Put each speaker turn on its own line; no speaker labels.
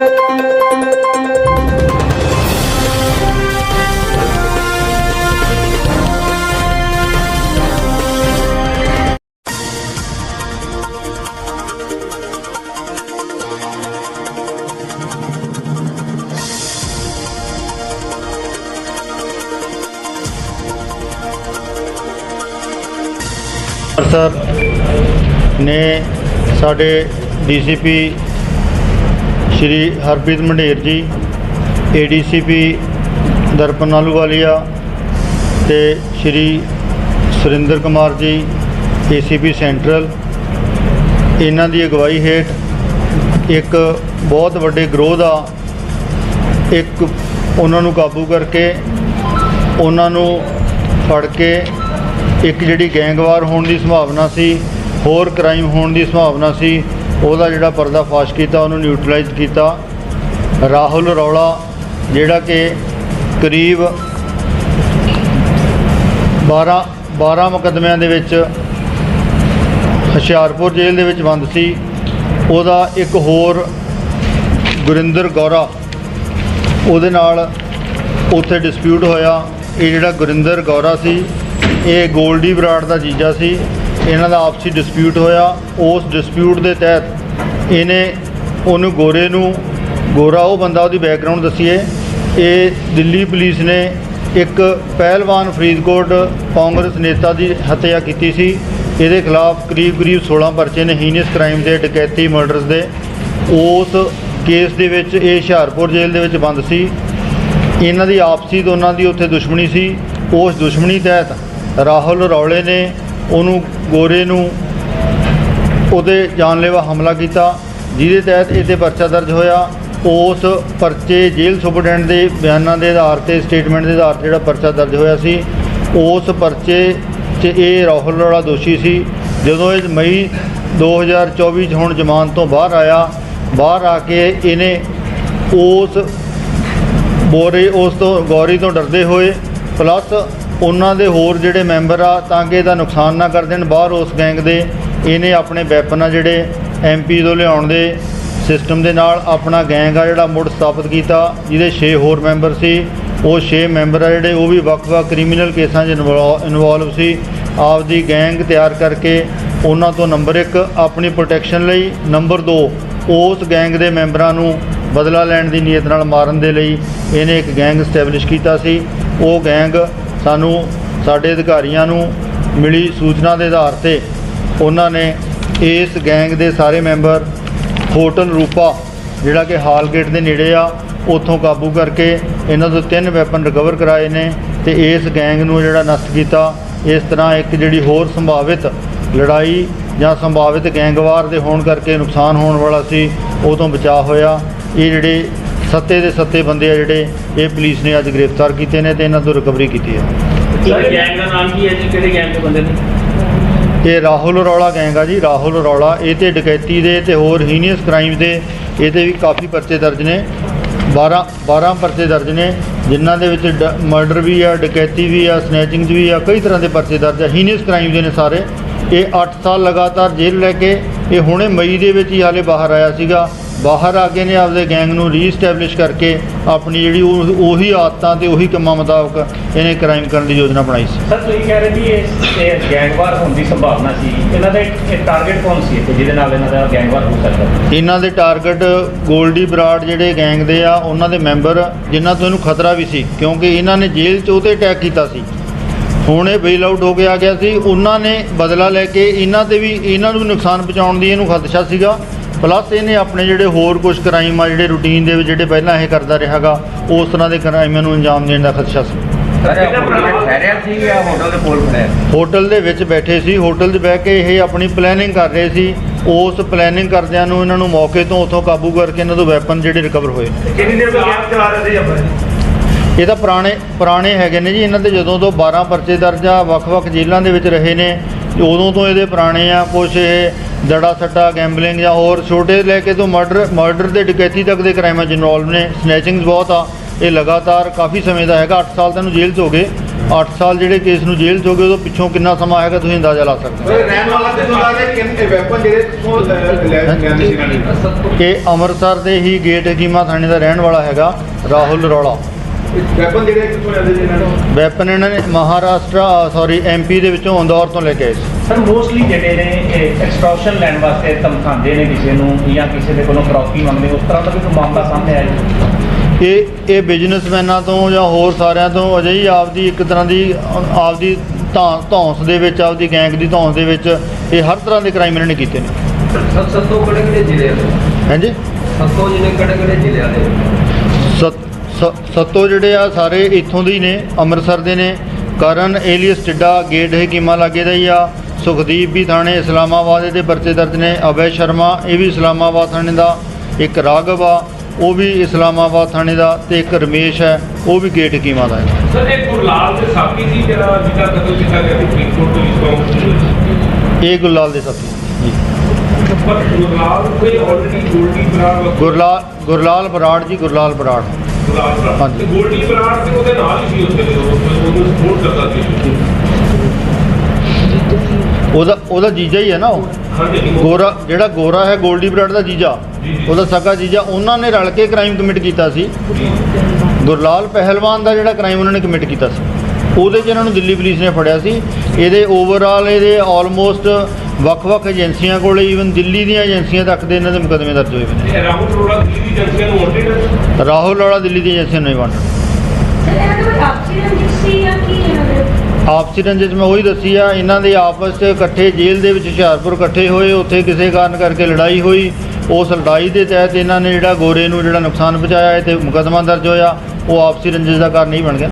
Sir ਨੇ ਸਾਡੇ DCP ਸ਼੍ਰੀ ਹਰਪ੍ਰੀਤ ਮੰਡੇਰ ਜੀ ਏਡੀਸੀਪੀ ਦਰਪਨ ਆਲੂਵਾਲੀਆ ਤੇ ਸ਼੍ਰੀ ਸੁਰਿੰਦਰ ਕੁਮਾਰ ਜੀ ਏਸੀਪੀ ਸੈਂਟਰਲ। ਇਹਨਾਂ ਦੀ ਅਗਵਾਈ ਹੇਠ ਇੱਕ ਬਹੁਤ ਵੱਡੇ ਗਰੋਹ ਦਾ ਇੱਕ ਉਹਨਾਂ ਨੂੰ ਕਾਬੂ ਕਰਕੇ ਉਹਨਾਂ ਨੂੰ ਫੜ ਕੇ ਇੱਕ ਜਿਹੜੀ ਗੈਂਗਵਾਰ ਹੋਣ ਦੀ ਸੰਭਾਵਨਾ ਸੀ, ਹੋਰ ਕ੍ਰਾਈਮ ਹੋਣ ਦੀ ਸੰਭਾਵਨਾ ਸੀ ਉਹਦਾ ਜਿਹੜਾ ਪਰਦਾਫਾਸ਼ ਕੀਤਾ, ਉਹਨੂੰ ਨਿਊਟਰਲਾਈਜ਼ ਕੀਤਾ। ਰਾਹੁਲ ਰੌਲਾ, ਜਿਹੜਾ ਕਿ ਕਰੀਬ 12 12 ਮੁਕੱਦਮਿਆਂ ਦੇ ਵਿੱਚ ਹੁਸ਼ਿਆਰਪੁਰ ਜੇਲ੍ਹ ਦੇ ਵਿੱਚ ਬੰਦ ਸੀ। ਉਹਦਾ ਇੱਕ ਹੋਰ ਗੁਰਿੰਦਰ ਗੌਰਾ, ਉਹਦੇ ਨਾਲ ਉੱਥੇ ਡਿਸਪਿਊਟ ਹੋਇਆ। ਇਹ ਜਿਹੜਾ ਗੁਰਿੰਦਰ ਗੌਰਾ ਸੀ, ਇਹ ਗੋਲਡੀ ਬਰਾੜ ਦਾ ਜੀਜਾ ਸੀ। ਇਹਨਾਂ ਦਾ ਆਪਸੀ ਡਿਸਪਿਊਟ ਹੋਇਆ। ਉਸ ਡਿਸਪਿਊਟ ਦੇ ਤਹਿਤ ਇਹਨੇ ਉਹਨੂੰ ਗੋਰੇ ਨੂੰ, ਗੋਰਾ ਉਹ ਬੰਦਾ ਉਹਦੀ ਬੈਕਗ੍ਰਾਉਂਡ ਦੱਸੀਏ। ਇਹ ਦਿੱਲੀ ਪੁਲਿਸ ਨੇ ਇੱਕ ਪਹਿਲਵਾਨ ਫਰੀਦਕੋਟ ਕਾਂਗਰਸ ਨੇਤਾ ਦੀ ਹੱਤਿਆ ਕੀਤੀ ਸੀ। ਇਹਦੇ ਖਿਲਾਫ ਕਰੀਬ ਕਰੀਬ 16 ਪਰਚੇ ਨੇ ਹੀਨੀਅਸ ਕ੍ਰਾਈਮ ਦੇ, ਡਕੈਤੀ ਮਰਡਰਸ ਦੇ। ਉਸ ਕੇਸ ਦੇ ਵਿੱਚ ਇਹ ਹੁਸ਼ਿਆਰਪੁਰ ਜੇਲ੍ਹ ਦੇ ਵਿੱਚ ਬੰਦ ਸੀ। ਇਹਨਾਂ ਦੀ ਆਪਸੀ ਦੋਨਾਂ ਦੀ ਉੱਥੇ ਦੁਸ਼ਮਣੀ ਸੀ। ਉਸ ਦੁਸ਼ਮਣੀ ਤਹਿਤ ਰਾਹੁਲ ਰੌਲੇ ਨੇ ਉਹਨੂੰ ਗੋਰੇ ਨੂੰ ਉਹਦੇ ਜਾਨਲੇਵਾ ਹਮਲਾ ਕੀਤਾ, ਜਿਹਦੇ ਤਹਿਤ ਇਹ ਪਰਚਾ ਦਰਜ ਹੋਇਆ। ਉਸ ਪਰਚੇ ਜੇਲ੍ਹ ਸੁਪਰਡੈਂਟ ਦੇ ਬਿਆਨਾਂ ਦੇ ਆਧਾਰ ਤੇ, ਸਟੇਟਮੈਂਟ ਦੇ ਆਧਾਰ ਤੇ ਜਿਹੜਾ ਪਰਚਾ ਦਰਜ ਹੋਇਆ ਸੀ, ਉਸ ਪਰਚੇ 'ਚ ਇਹ ਰਾਹੁਲ ਰੌਲਾ ਦੋਸ਼ੀ ਸੀ। ਜਦੋਂ ਇਹ ਮਈ 2024 'ਚ ਹੁਣ ਜ਼ਮਾਨਤ ਤੋਂ ਬਾਹਰ ਆਇਆ, ਬਾਹਰ ਆ ਕੇ ਇਹਨੇ ਉਸ ਬੋਰੇ, ਉਸ ਤੋਂ ਗੌਰੀ ਤੋਂ ਡਰਦੇ ਹੋਏ, ਪਲੱਸ ਉਹਨਾਂ ਦੇ ਹੋਰ ਜਿਹੜੇ ਮੈਂਬਰ ਆ, ਤਾਂ ਕਿ ਇਹਦਾ ਨੁਕਸਾਨ ਨਾ ਕਰ ਦੇਣ। ਬਾਹਰ ਉਸ ਗੈਂਗ ਦੇ, ਇਹਨੇ ਆਪਣੇ ਵੈਪਨ ਆ ਜਿਹੜੇ ਐਮਪੀ ਤੋਂ ਲਿਆਉਣ ਦੇ ਸਿਸਟਮ ਦੇ ਨਾਲ ਆਪਣਾ ਗੈਂਗ ਆ ਜਿਹੜਾ ਮੁੜ ਸਥਾਪਿਤ ਕੀਤਾ, ਜਿਹਦੇ 6 ਹੋਰ ਮੈਂਬਰ ਸੀ। ਉਹ 6 ਮੈਂਬਰ ਆ ਜਿਹੜੇ, ਉਹ ਵੀ ਵੱਖ-ਵੱਖ ਕ੍ਰਿਮੀਨਲ ਕੇਸਾਂ 'ਚ ਇਨਵੋਲਵ ਸੀ। ਆਪਦੀ ਗੈਂਗ ਤਿਆਰ ਕਰਕੇ ਉਹਨਾਂ ਤੋਂ ਨੰਬਰ 1 ਆਪਣੀ ਪ੍ਰੋਟੈਕਸ਼ਨ ਲਈ। ਨੰਬਰ 2 ਉਸ ਗੈਂਗ ਦੇ ਮੈਂਬਰਾਂ ਨੂੰ ਬਦਲਾ ਲੈਣ ਦੀ ਨੀਅਤ ਨਾਲ ਮਾਰਨ ਦੇ ਲਈ ਇਹਨੇ ਇੱਕ ਗੈਂਗ ਸਟੈਬਲਿਸ਼ ਕੀਤਾ ਸੀ। ਉਹ ਗੈਂਗ ਸਾਨੂੰ ਸਾਡੇ ਅਧਿਕਾਰੀਆਂ ਨੂੰ ਮਿਲੀ ਸੂਚਨਾ ਦੇ ਆਧਾਰ ਤੇ ਉਹਨਾਂ ਨੇ ਇਸ ਗੈਂਗ ਦੇ ਸਾਰੇ ਮੈਂਬਰ, ਹੋਟਲ ਰੂਪਾ, ਜਿਹੜਾ ਕਿ ਹਾਲ ਗੇਟ ਦੇ ਨੇੜੇ ਆ, ਉੱਥੋਂ ਕਾਬੂ ਕਰਕੇ ਇਹਨਾਂ ਤੋਂ ਤਿੰਨ ਵੈਪਨ ਰਿਕਵਰ ਕਰਾਏ ਨੇ ਤੇ ਇਸ ਗੈਂਗ ਨੂੰ ਜਿਹੜਾ ਨਸ਼ਟ ਕੀਤਾ, ਇਸ ਤਰ੍ਹਾਂ ਇੱਕ ਜਿਹੜੀ ਹੋਰ ਸੰਭਾਵਿਤ ਲੜਾਈ ਜਾਂ ਸੰਭਾਵਿਤ ਗੈਂਗਵਾਰ ਦੇ ਹੋਣ ਕਰਕੇ ਨੁਕਸਾਨ ਹੋਣ ਵਾਲਾ ਸੀ, ਉਹ ਤੋਂ ਬਚਾਅ ਹੋਇਆ। ਇਹ ਜਿਹੜੇ ਸੱਤੇ ਦੇ ਸੱਤੇ ਬੰਦੇ ਆ ਜਿਹੜੇ ਇਹ ਪੁਲਿਸ ਨੇ ਅੱਜ ਗ੍ਰਿਫਤਾਰ ਕੀਤੇ ਨੇ ਤੇ ਇਹਨਾਂ ਤੋਂ ਰਿਕਵਰੀ ਕੀਤੀ ਹੈ।
ਸਰ ਗੈਂਗ ਦਾ ਨਾਮ ਕੀ ਹੈ ਜੀ? ਕਿਹੜੇ ਗੈਂਗ ਦੇ ਬੰਦੇ ਨੇ?
ਇਹ ਰਾਹੁਲ ਰੌਲਾ ਗੈਂਗ ਆ ਜੀ ਰਾਹੁਲ ਰੌਲਾ ਇਹ ਤੇ ਡਕੈਤੀ ਦੇ ਤੇ ਹੋਰ ਹੀਨੀਅਸ ਕ੍ਰਾਈਮ ਦੇ ਇਹਦੇ ਵੀ ਕਾਫੀ ਪਰਚੇ ਦਰਜ ਨੇ। 12 12 ਪਰਚੇ ਦਰਜ ਨੇ ਜਿਨ੍ਹਾਂ ਦੇ ਵਿੱਚ ਮਰਡਰ ਵੀ ਆ ਡਕੈਤੀ ਵੀ ਆ ਸਨੈਚਿੰਗ ਵੀ ਆ ਕਈ ਤਰ੍ਹਾਂ ਦੇ ਪਰਚੇ ਦਰਜ ਆ। ਹੀਨੀਅਸ ਕ੍ਰਾਈਮ ਦੇ ਨੇ ਸਾਰੇ। ਇਹ 8 ਸਾਲ ਲਗਾਤਾਰ ਜੇਲ੍ਹ ਲੈ ਕੇ ਇਹ ਹੁਣੇ ਮਈ ਦੇ ਵਿੱਚ ਹੀ ਹਾਲੇ ਬਾਹਰ ਆਇਆ ਸੀਗਾ। ਬਾਹਰ ਆ ਕੇ ਨੇ ਆਪਦੇ ਗੈਂਗ ਨੂੰ ਰੀਸਟੈਬਲਿਸ਼ ਕਰਕੇ ਆਪਣੀ ਜਿਹੜੀ ਉਹ- ਉਹੀ ਆਦਤਾਂ ਤੇ ਉਹੀ ਕੰਮਾਂ ਮੁਤਾਬਕ ਇਹਨੇ ਕ੍ਰਾਈਮ ਕਰਨ ਦੀ ਯੋਜਨਾ ਬਣਾਈ ਸੀ।
ਸਰ ਤੁਸੀਂ ਕਹਿ ਰਹੇ ਜੀ ਇਹ ਇਹ ਗੈਂਗਵਾਰ ਹੋਣ ਦੀ ਸੰਭਾਵਨਾ ਸੀ। ਇਹਨਾਂ ਦਾ ਇੱਕ ਟਾਰਗੇਟ ਕੌਣ ਸੀ ਇੱਥੇ ਜਿਹਦੇ ਨਾਲ ਇਹਨਾਂ ਦਾ ਗੈਂਗਵਾਰ ਹੋ ਸਕਦਾ?
ਇਹਨਾਂ ਦੇ ਟਾਰਗੇਟ ਗੋਲਡੀ ਬਰਾੜ ਜਿਹੜੇ ਗੈਂਗ ਦੇ ਆ ਉਹਨਾਂ ਦੇ ਮੈਂਬਰ ਜਿਨ੍ਹਾਂ ਤੋਂ ਇਹਨੂੰ ਖਤਰਾ ਵੀ ਸੀ ਕਿਉਂਕਿ ਇਹਨਾਂ ਨੇ ਜੇਲ੍ਹ 'ਚ ਉਹਤੇ ਅਟੈਕ ਕੀਤਾ ਸੀ। ਹੁਣ ਇਹ ਬੇਲ ਆਊਟ ਹੋ ਕੇ ਆ ਗਿਆ ਸੀ ਉਹਨਾਂ ਨੇ ਬਦਲਾ ਲੈ ਕੇ ਇਹਨਾਂ ਤੇ ਵੀ ਇਹਨਾਂ ਨੂੰ ਵੀ ਨੁਕਸਾਨ ਪਹੁੰਚਾਉਣ ਦੀ ਇਹਨੂੰ ਖਦਸ਼ਾ ਸੀਗਾ। ਪਲੱਸ ਇਹਨੇ ਆਪਣੇ ਜਿਹੜੇ ਹੋਰ ਕੁਝ ਕ੍ਰਾਈਮ ਆ ਜਿਹੜੇ ਰੂਟੀਨ ਦੇ ਵਿੱਚ ਜਿਹੜੇ ਪਹਿਲਾਂ ਇਹ ਕਰਦਾ ਰਿਹਾਗਾ ਉਸ ਤਰ੍ਹਾਂ ਦੇ ਕ੍ਰਾਈਮਾਂ ਨੂੰ ਅੰਜਾਮ ਦੇਣ ਦਾ ਖਦਸ਼ਾ ਸੀ।
ਹੋਟਲ ਦੇ
ਦੇ ਵਿੱਚ ਬੈਠੇ ਸੀ ਹੋਟਲ 'ਚ ਬਹਿ ਕੇ ਇਹ ਆਪਣੀ ਪਲੈਨਿੰਗ ਕਰ ਰਹੇ ਸੀ। ਉਸ ਪਲੈਨਿੰਗ ਕਰਦਿਆਂ ਨੂੰ ਇਹਨਾਂ ਨੂੰ ਮੌਕੇ ਤੋਂ ਉੱਥੋਂ ਕਾਬੂ ਕਰਕੇ ਇਹਨਾਂ ਤੋਂ ਵੈਪਨ ਜਿਹੜੇ ਰਿਕਵਰ ਹੋਏ।
ਕਿੰਨੀ ਦੇਰ ਤੋਂ ਗੈਂਗ ਚਲਾ ਰਹੇ ਸੀ ਆਪਣੇ?
ਇਹ ਤਾਂ ਪੁਰਾਣੇ ਪੁਰਾਣੇ ਹੈਗੇ ਨੇ ਜੀ ਇਹਨਾਂ ਤੇ ਜਦੋਂ ਤੋਂ 12 ਪਰਚੇ ਦਰਜ ਆ ਵੱਖ-ਵੱਖ ਜੇਲ੍ਹਾਂ ਦੇ ਵਿੱਚ ਰਹੇ ਨੇ ਉਦੋਂ ਤੋਂ ਇਹਦੇ ਪੁਰਾਣੇ ਆ ਕੁਛ ਇਹ ਦੜਾ ਸੱਟਾ ਗੈਂਬਲਿੰਗ ਜਾਂ ਹੋਰ ਛੋਟੇ ਲੈ ਕੇ ਤੋਂ ਮਰਡਰ ਮਰਡਰ ਦੇ ਡਕੈਤੀ ਤੱਕ ਦੇ ਕ੍ਰਾਈਮਾਂ 'ਚ ਇਨਵੋਲਵ ਨੇ। ਸਨੈਚਿੰਗਸ ਬਹੁਤ ਆ। ਇਹ ਲਗਾਤਾਰ ਕਾਫੀ ਸਮੇਂ ਦਾ ਹੈਗਾ। 8 ਸਾਲ ਤੈਨੂੰ ਜੇਲ੍ਹ 'ਚ ਹੋ ਗਏ। 8 ਸਾਲ ਜਿਹੜੇ ਕੇਸ ਨੂੰ ਜੇਲ੍ਹ 'ਚ ਹੋ ਗਏ ਉਦੋਂ ਪਿੱਛੋਂ ਕਿੰਨਾ ਸਮਾਂ ਹੈਗਾ ਤੁਸੀਂ ਅੰਦਾਜ਼ਾ ਲਾ ਸਕਦੇ
ਸਰ ਰਹਿਣ ਵਾਲਾ ਤੇ ਤੁਹਾਨੂੰ ਲੱਗਦਾ ਕਿੰਨੇ ਵੈਪਨ ਜਿਹੜੇ ਤੋਂ ਲੈ ਲੈਂਦੇ ਸੀ ਇਹਨਾਂ ਨੇ।
ਹੋ ਇਹ ਅੰਮ੍ਰਿਤਸਰ ਦੇ ਹੀ ਗੇਟ ਹਕੀਮਾ ਥਾਣੇ ਦਾ ਰਹਿਣ ਵਾਲਾ ਹੈਗਾ ਰਾਹੁਲ ਰੌਲਾ।
ਵੈਪਨ ਜਿਹੜੇ ਕਿੱਥੋਂ ਲੈਂਦੇ ਇਹਨਾਂ ਨੂੰ?
ਵੈਪਨ ਇਹਨਾਂ ਨੇ ਮਹਾਰਾਸ਼ਟਰ ਸੌਰੀ ਐਮਪੀ ਦੇ ਵਿੱਚੋਂ ਇੰਦੌਰ ਤੋਂ ਲੈ ਕੇ ਆਏ ਸੀ।
ਸਰ ਮੋਸਟਲੀ ਜਿਹੜੇ ਨੇ ਐਕਸਟ੍ਰੈਕਸ਼ਨ ਲੈਣ ਵਾਸਤੇ ਧਮਕਾਉਂਦੇ ਨੇ ਕਿਸੇ ਨੂੰ ਜਾਂ ਕਿਸੇ ਦੇ ਕੋਲੋਂ ਕਰੌਪੀ ਮੰਗਦੇ ਉਸ ਤਰ੍ਹਾਂ ਦਾ ਵੀ ਕੋਈ ਮਾਮਲਾ ਸਾਹਮਣੇ ਆਇਆ ਜੀ?
ਇਹ ਇਹ ਬਿਜ਼ਨਸਮੈਨਾਂ ਤੋਂ ਜਾਂ ਹੋਰ ਸਾਰਿਆਂ ਤੋਂ ਅਜੇ ਹੀ ਆਪਦੀ ਇੱਕ ਤਰ੍ਹਾਂ ਦੀ ਅ- ਆਪਦੀ ਧੌ ਧੌਂਸ ਦੇ ਵਿੱਚ ਆਪਦੀ ਗੈਂਗ ਦੀ ਧੌਂਸ ਦੇ ਵਿੱਚ ਇਹ ਹਰ ਤਰ੍ਹਾਂ ਦੇ ਕ੍ਰਾਈਮ ਇਹਨਾਂ ਨੇ ਕੀਤੇ ਨੇ।
ਸਭ ਸੱਤੋਂ ਕਿਹੜੇ ਕਿਹੜੇ ਜ਼ਿਲ੍ਹੇ ਦੇ
ਹਾਂਜੀ?
ਸੱਤੋਂ ਜਿਹਨੇ ਕਿਹੜੇ ਕਿਹੜੇ ਜ਼ਿਲ੍ਹਿਆਂ ਦੇ
ਸਤ- ਜਿਹੜੇ ਆ ਸਾਰੇ ਇੱਥੋਂ ਦੇ ਹੀ ਨੇ ਅੰਮ੍ਰਿਤਸਰ ਦੇ ਨੇ। ਕਰਨ ਏਲੀਅਸ ਟਿੱਡਾ ਗੇਟ ਹਕੀਮਾ ਲਾਗੇ ਦਾ ਹੀ ਆ। ਸੁਖਦੀਪ ਵੀ ਥਾਣੇ ਇਸਲਾਮਾਬਾਦ ਦੇ ਪਰਚੇ ਦਰਜ ਨੇ। ਅਭੈ ਸ਼ਰਮਾ ਇਹ ਵੀ ਇਸਲਾਮਾਬਾਦ ਥਾਣੇ ਦਾ ਇੱਕ ਰਾਘਵ ਆ। ਉਹ ਵੀ ਇਸਲਾਮਾਬਾਦ ਥਾਣੇ ਦਾ ਤੇ ਇੱਕ ਰਮੇਸ਼ ਹੈ। ਉਹ ਵੀ ਗੇਟ ਹਕੀਮਾ ਦਾ ਹੈ।
ਸਰ ਇਹ ਗੁਰਲਾਲ ਦੇ ਸਾਥੀ ਸੀ ਜਿਹੜਾ ਜਿਹਦਾ ਕਤਲ ਕੀਤਾ ਗਿਆ ਸੀ ਫਰੀਦਕੋਟ ਪੁਲਿਸ ਕਾਉਂਸਲ
ਇਹ ਗੁਰਲਾਲ ਦੇ ਸਾਥੀ। ਜੀ।
ਗੁਰਲਾਲ ਕੋਈ ਆਲਰੇਡੀ ਗੋਲਡੀ ਬਰਾੜ
ਗੁਰਲਾਲ ਗੁਰਲਾਲ ਬਰਾੜ ਜੀ ਗੁਰਲਾਲ ਬਰਾੜ।
ਗੁਰਲਾਲ ਬਰਾੜ
ਹਾਂਜੀ।
ਤੇ ਗੋਲਡੀ ਬਰਾੜ ਤੇ ਉਹਦੇ ਨਾਲ ਹੀ ਸੀ ਉਸ ਵੇਲੇ ਉਹ- ਉਹਨੂੰ ਸਪੋਰਟ ਕਰਦਾ ਸੀ।
ਉਹਦਾ ਉਹਦਾ ਜੀਜਾ ਹੀ ਹੈ ਨਾ ਉਹ? ਗੋਰਾ ਜਿਹੜਾ ਗੋਰਾ ਹੈ ਗੋਲਡੀ ਬਰਾੜ ਦਾ ਜੀਜਾ। ਉਹਦਾ ਸਕਾ ਜੀਜਾ ਉਹਨਾਂ ਨੇ ਰਲ ਕੇ ਕ੍ਰਾਈਮ ਕਮਿਟ ਕੀਤਾ ਸੀ। ਗੁਰਲਾਲ ਪਹਿਲਵਾਨ ਦਾ ਜਿਹੜਾ ਕ੍ਰਾਈਮ ਉਹਨਾਂ ਨੇ ਕਮਿਟ ਕੀਤਾ ਸੀ। ਉਹਦੇ 'ਚ ਇਹਨਾਂ ਨੂੰ ਦਿੱਲੀ ਪੁਲਿਸ ਨੇ ਫੜਿਆ ਸੀ। ਇਹਦੇ ਓਵਰਆਲ ਇਹਦੇ ਆਲਮੋਸਟ ਵੱਖ-ਵੱਖ ਏਜੰਸੀਆਂ ਕੋਲੇ ਈਵਨ ਦਿੱਲੀ ਦੀਆਂ ਏਜੰਸੀਆਂ ਤੱਕ ਦੇ ਇਹਨਾਂ ਦੇ ਮੁਕੱਦਮੇ ਦਰਜ ਹੋਏ
ਇਹ ਰਾਹੁਲ ਰੋੜਾ ਦਿੱਲੀ ਦੀ ਏਜੰਸੀਆਂ ਨੂੰ ਵਾਂਟਡ
ਨੇ ਰਾਹੁਲ ਵਾਲਾ ਦਿੱਲੀ ਦੀ ਏਜੰਸੀਆਂ ਨੂੰ ਵਾਂਟਡ ਆਪਸੀ ਰੰਜਿਸ਼ ਮੈਂ ਉਹੀ ਦੱਸੀ ਆ ਇਹਨਾਂ ਦੇ ਆਪਸ 'ਚ ਇਕੱਠੇ ਜੇਲ੍ਹ ਦੇ ਵਿੱਚ ਹੁਸ਼ਿਆਰਪੁਰ ਇਕੱਠੇ ਹੋਏ ਉੱਥੇ ਕਿਸੇ ਕਾਰਨ ਕਰਕੇ ਲੜਾਈ ਹੋਈ। ਉਸ ਲੜਾਈ ਦੇ ਤਹਿਤ ਇਹਨਾਂ ਨੇ ਜਿਹੜਾ ਗੋਰੇ ਨੂੰ ਜਿਹੜਾ ਨੁਕਸਾਨ ਪਹੁੰਚਾਇਆ ਹੈ ਤੇ ਮੁਕੱਦਮਾ ਦਰਜ ਹੋਇਆ ਉਹ ਆਪਸੀ ਰੰਜਿਸ਼ ਦਾ ਕਾਰਨ ਨਹੀਂ ਬਣ ਗਿਆ।